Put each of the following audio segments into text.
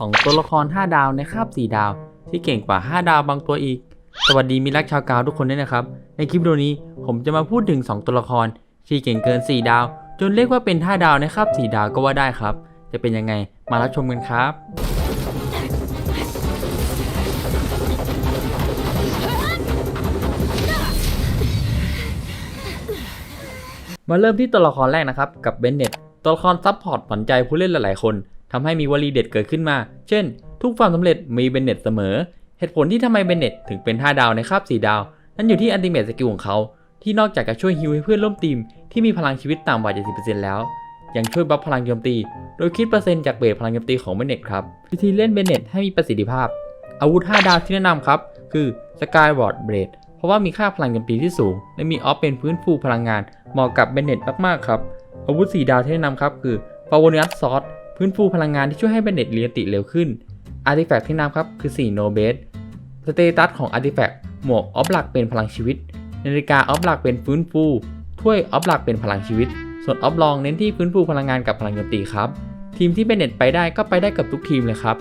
2 ตัวละคร 5 ดาวในคาบ 4 ดาว ที่เก่งกว่า 5 ดาวบางตัวอีก สวัสดีมิรรักชาวกาวทุกคนด้วยนะครับ ในคลิปวิดีโอนี้ผมจะมาพูดถึง 2 ตัวละคร ที่เก่งเกิน 4 ดาว จนเรียกว่าเป็น 5 ดาวในคาบ 4 ดาวก็ว่าได้ครับ จะเป็นยังไงมารับชมกันครับมาเริ่มที่ตัวละครแรกนะครับ กับเบนเน็ตตัวละครซับพอร์ตขวัญใจผู้เล่นหลายๆคน ทำให้มีวลีเด็ดเกิดขึ้นมา เช่น ทุกความสำเร็จมีเบนเน็ตเสมอ เหตุผลที่ทำไมเบนเน็ตถึงเป็น 5 ดาวในคาบ4ดาว นั่นอยู่ที่อันติเมตสกิลของเขา ที่นอกจากจะช่วยฮิวให้เพื่อนร่วมทีมที่มีพลังชีวิตต่ำกว่า 70%แล้ว ยังช่วยบัฟพลังโจมตี โดยคิดเปอร์เซ็นต์จากเบสพลังโจมตีของเบนเน็ตครับ วิธีเล่นเบนเน็ตให้มีประสิทธิภาพ อาวุธ 5 ดาวที่แนะนำครับ คือ Skyward Blade เพราะว่ามีค่าพลังโจมตีที่สูง และมีออฟเป็นพื้นฟูพลังงานเหมาะกับเบนเน็ตมากๆครับอาวุธ 4 ดาวที่แนะนำครับคือ p o w e r n u t Sword พื้นฟูพลังงานที่ช่วยให้เบนเน็ตเรียติเร็วขึ้นอาร์ติแฟกต์ที่นำครับคือ4 No Base สเตตัสของอาร์ติแฟกต์หมวกออฟหลักเป็นพลังชีวิต นาฬิกาออฟหลักเป็นฟื้นฟูถ้วยออฟหลักเป็นพลังชีวิต ส่วนออฟลองเน้นที่ฟื้นฟูพลังงานกับพลังโจมตีครับ ทีมที่เบนเน็ตไปได้ก็ไปได้กับทุกทีมเลยครับ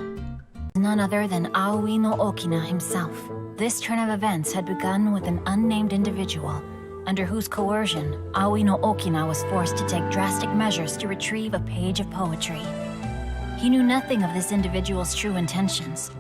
None other than Aoi no Okina himself. This turn of events had begun with an unnamed individual, under whose coercion, Aoi no Okina was forced to take drastic measures to retrieve a page of poetry. He knew nothing of this individual's true intentions.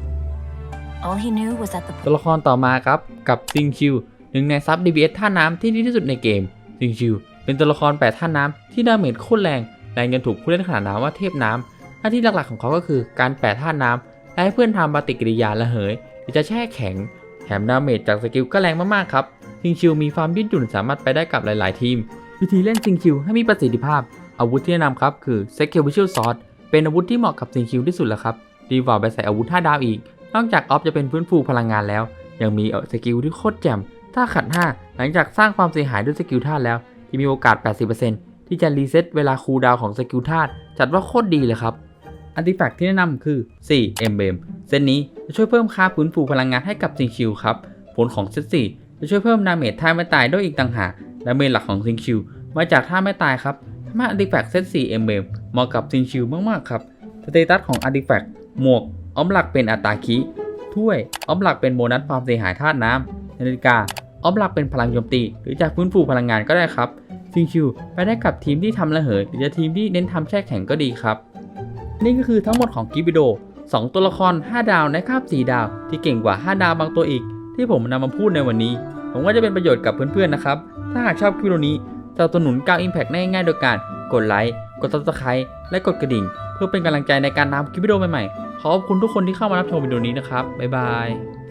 All he knew was that the ตัวละครต่อมาครับกับซิงชิวหนึ่งในซับ DBS ท่าน้ำที่ดีที่สุดในเกมซิงชิวเป็นตัวละครแปดท่าน้ำที่ดาเมจโคตรแรงแรงจนถูกผู้เล่นขนานนามว่าเทพน้ำหน้าที่หลักๆของเขาก็คือการแปดท่าน้ำและให้เพื่อนทำปฏิกิริยาระเหยหรือจะแช่แข็งแถมดาเมจจากสกิลก็แรงมากๆครับซิงชิวมีความยืดหยุ่นสามารถไปได้กับหลาย ๆ ทีม วิธีเล่นซิงชิวให้มีประสิทธิภาพ อาวุธที่แนะนำครับคือ s e c u r Visual Sword เป็นอาวุธที่เหมาะกับซิงคิวที่สุดแล้วครับ ดีกว่าไปใส่อาวุธ5ดาวอีก นอกจากออฟจะเป็นฟื้นฟูพลังงานแล้ว ยังมีสกิลที่โคตรแจ่ม ถ้าขัด 5 หลังจากสร้างความเสียหายด้วยสกิลธาตุแล้วจะมีโอกาส 80%ที่จะรีเซ็ตเวลาคูลดาวของสกิลธาตุจัดว่าโคตรดีเลยครับอันติแฟกที่แนะนำคือ 4 e m b l e m เซตนี้จะช่วยเพิ่มค่าฟื้นฟูพลังงานให้กับซิงคิวครับ ผลของเซต4จะช่วยเพิ่มดาเมจท่าไม่ตายด้วยอีกต่างหากดาเมจหลักของซิงคิวมาจากท่าไม่ตายครับทำให้อันติแฟกเซต4 e m b l e m เหมาะกับซิงคิวมากๆครับสเตตัสของ Artifact หมวกออมหลักเป็นอัตาคิถ้วยออมหลักเป็นโบนัสความเสียหายธาตุน้ำนาฬิกาออมหลักเป็นพลังโจมตี หรือจะฟื้นฟูพลังงานก็ได้ครับซิงชิวไปได้กับทีมที่ทำระเหยหรือจะทีมที่เน้นทำแช่แข็งก็ดีครับ นี่ก็คือทั้งหมดของกิบิโด 2 ตัวละคร 5 ดาวในคาบ 4 ดาว ที่เก่งกว่า 5 ดาวบางตัวอีก ที่ผมนำมาพูดในวันนี้ ผมว่าจะเป็นประโยชน์กับเพื่อนๆนะครับ ถ้าหากชอบคลิปโอนี้สนับสนุนกาวอิมแพกได้ง่ายๆโดยการกดไลค์ กด subscribe และกดกระดิ่ง เพื่อเป็นกำลังใจในการทำคลิปวิดีโอใหม่ๆ ขอบคุณทุกคนที่เข้ามารับชมวิดีโอนี้นะครับ บ๊ายบาย